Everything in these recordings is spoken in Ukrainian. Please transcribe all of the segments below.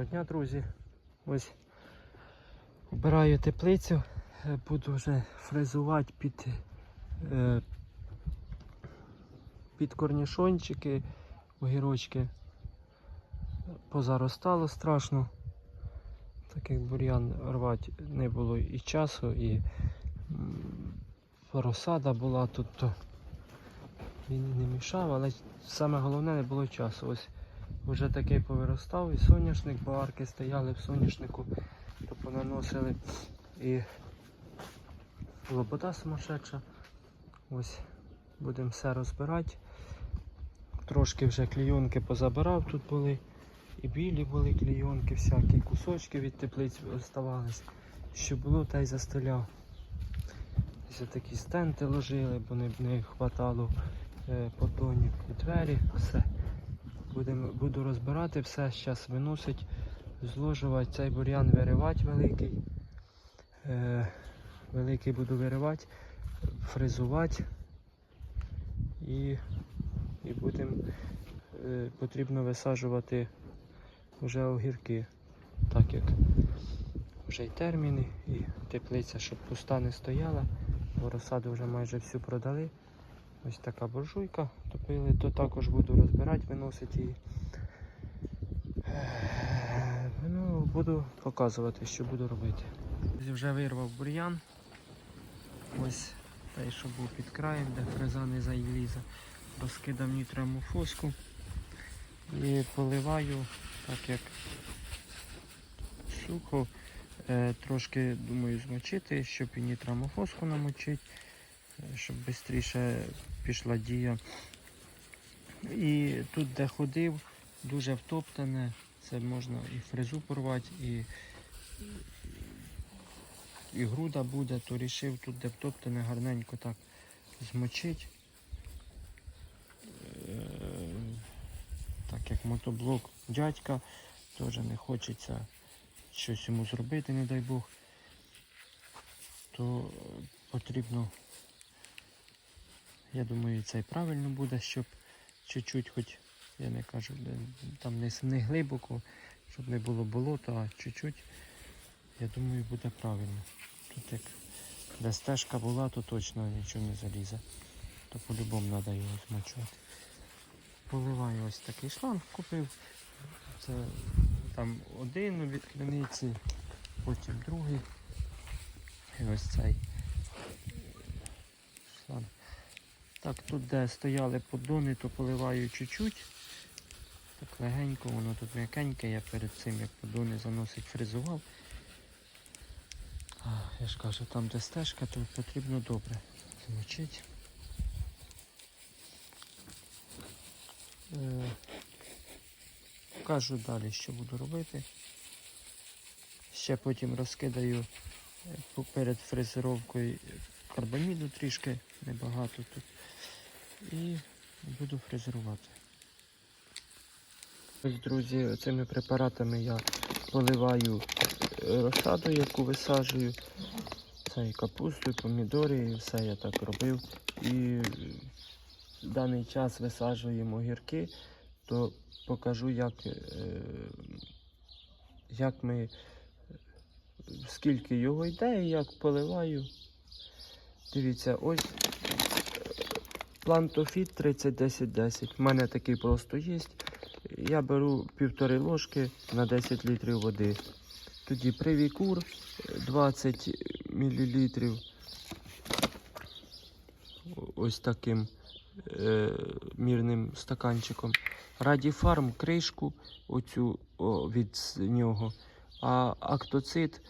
Доброго дня, друзі. Ось обираю теплицю, Е, буду вже фрезувати під, е, під корнішончики, огірочки. Позаростало страшно. Так як бур'ян рвати не було і часу, і розсада була тут, то він не мішав, але саме головне не було часу. Ось вже такий повиростав, і соняшник, барки стояли в соняшнику, то понаносили і лобода сумасшедша. Ось будемо все розбирати. Трошки вже клійонки позабирав тут були. І білі були клійонки, всякі кусочки від теплиць оставались. Що було, та й застеляв. Ось такі стенти ложили, бо не, не хватало е, поддонів і двері, все. Будем, буду розбирати все, зараз виносить, зложувати цей бур'ян виривати великий. Е, великий буду виривати, фрезувати і, і будемо е, потрібно висаджувати вже огірки, так як вже й терміни, і теплиця, щоб пуста не стояла, бо розсаду вже майже всю продали. Ось така буржуйка топили, то також буду розбирати, виносити її. Е, Ну, буду показувати, що буду робити. Вже вирвав бур'ян. Ось той, що був під краєм, де фреза не заліза. Розкидав нітрамофоску і поливаю, так як сухо. Е, трошки думаю змочити, щоб і нітрамофоску намочити, щоб швидше пішла дія. І тут, де ходив, дуже втоптане, це можна і фрезу порвати, і, і груда буде, то рішив тут, де втоптане, гарненько так змочити. Так як мотоблок дядька, теж не хочеться щось йому зробити, не дай Бог, то потрібно, я думаю, це і правильно буде, щоб чуть-чуть, хоч я не кажу, там не, не глибоко, щоб не було болота, а чуть-чуть, я думаю, буде правильно. Тут як де стежка була, то точно нічого не залізе. То по-любому треба його змочувати. Поливаю ось такий шланг купив. Це там один від криниці, потім другий. І ось цей шланг. Так, тут де стояли поддони, то поливаю чуть-чуть. Так легенько, воно тут м'якеньке, я перед цим як поддони заносить фрезував. А, я ж кажу, там де стежка, то потрібно добре змочити. Е, Покажу далі, що буду робити. Ще потім розкидаю е, перед фрезеровкою карбаміду трішки, небагато тут. І буду фрезерувати. Ось, друзі, цими препаратами я поливаю е, розсаду, яку висаджую. Це і капусту, і помідори, і все я так робив. І в даний час висаджуємо огірки, то покажу, як, е, як ми, скільки його йде і як поливаю. Дивіться, ось плантофіт 30-10-10. У мене такий просто є. Я беру півтори ложки на 10 літрів води. Тоді привікур 20 мл. Ось таким е, мірним стаканчиком. Радіфарм кришку оцю о, від нього. А актоцит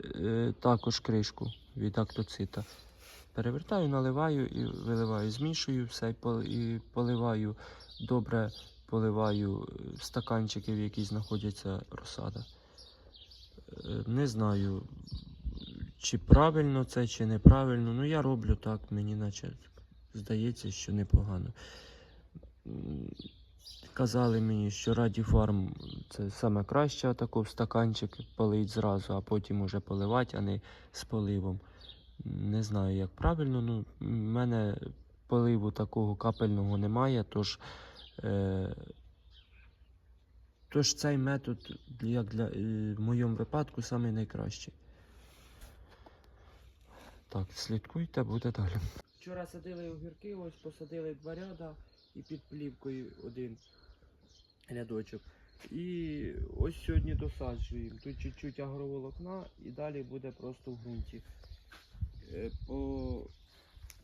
е, також кришку від актоцита. Перевертаю, наливаю і виливаю, змішую все і поливаю добре, поливаю е, стаканчики, в які знаходяться розсада. Е, Не знаю, чи правильно це, чи неправильно. Ну я роблю так, мені наче здається, що непогано. Казали мені, що Радіфарм це саме краще тако в стаканчик полить зразу, а потім уже поливати, а не з поливом. Не знаю, як правильно. Ну, в мене поливу такого капельного немає, тож, е, Тож цей метод, як для, е, в моєму випадку, самий найкращий. Так, слідкуйте, буде далі. Вчора садили огірки, ось посадили два ряда і під плівкою один рядочок. І ось сьогодні досаджуємо. Тут чуть-чуть агроволокна і далі буде просто в ґрунті. Е, По...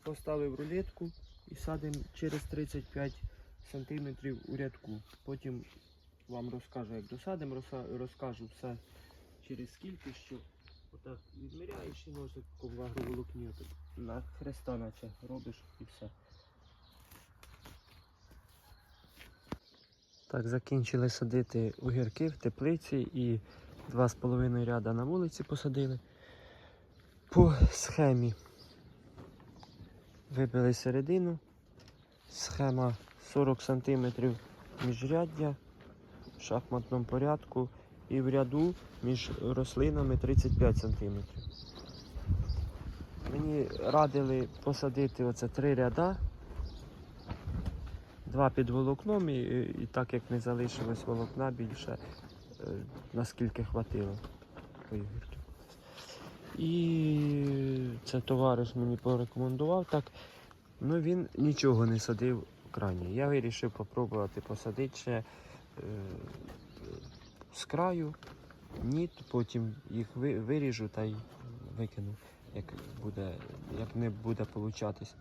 Поставив рулетку і садимо через 35 см у рядку. Потім вам розкажу, як досадимо, розкажу все через скільки, що отак відміряєш і ножиком в агроволокні на хреста наче робиш і все. Так, закінчили садити огірки в теплиці і два з половиною ряда на вулиці посадили. По схемі вибили середину. Схема 40 см міжряддя в шахматному порядку і в ряду між рослинами 35 см. Мені радили посадити оце три ряда, два під волокном і, і так як не залишилось волокна більше, е, наскільки хватило. І це товариш мені порекомендував так. Ну він нічого не садив крайні. Я вирішив попробувати посадити ще е, з краю, ніт, потім їх виріжу та й викину, як, буде, як не буде получатись.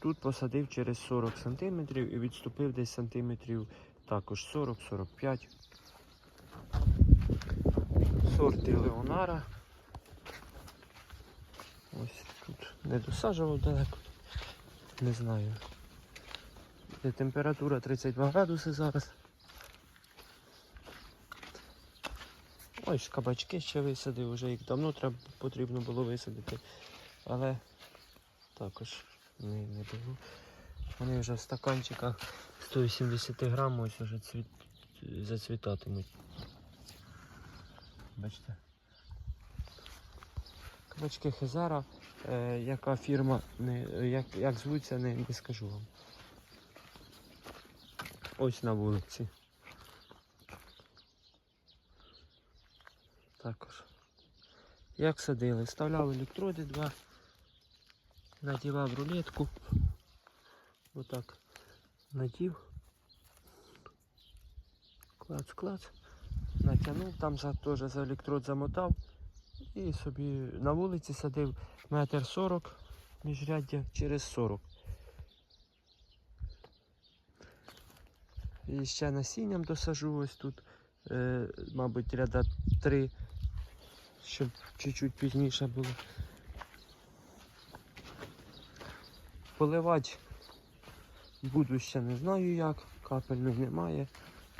Тут посадив через 40 см і відступив десь сантиметрів також 40-45. Сорти Леонара. Ось тут не досаджував далеко. Не знаю. Де температура 32 градуси зараз. Ось кабачки ще висадив, вже їх давно треба, потрібно було висадити. Але також не, не було. Вони вже в стаканчиках 180 грам ось вже цвіт, зацвітатимуть. Бачите. Кабачки Хезара, е, яка фірма, не, як, як звуться, не, не скажу вам. Ось на вулиці. Також. Як садили? Вставляв електроди два, надівав рулетку. Отак надів. Клац, клац. Натягнув, там за, теж за електрод замотав. І собі на вулиці садив метр сорок міжряддя через 40. І ще насінням досажу ось тут, е, мабуть, ряда три, щоб чуть-чуть пізніше було. Поливати буду ще не знаю як, капельної немає.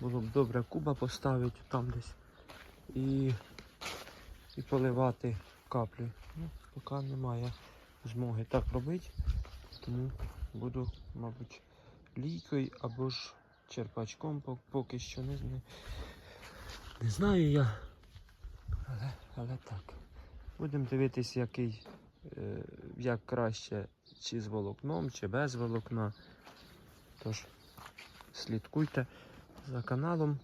Було б добре куба поставити там десь. І і поливати каплі. Ну, поки немає змоги так робити, тому буду, мабуть, лійкою або ж черпачком поки що не, не, не знаю я. Але, але так. Будемо дивитись, який, е, як краще, чи з волокном, чи без волокна. Тож, слідкуйте за каналом.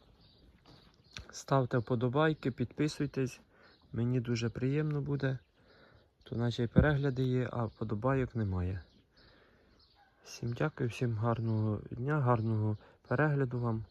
Ставте вподобайки, підписуйтесь. Мені дуже приємно буде. То наче й перегляди є, а подобайок немає. Всім дякую, всім гарного дня, гарного перегляду вам.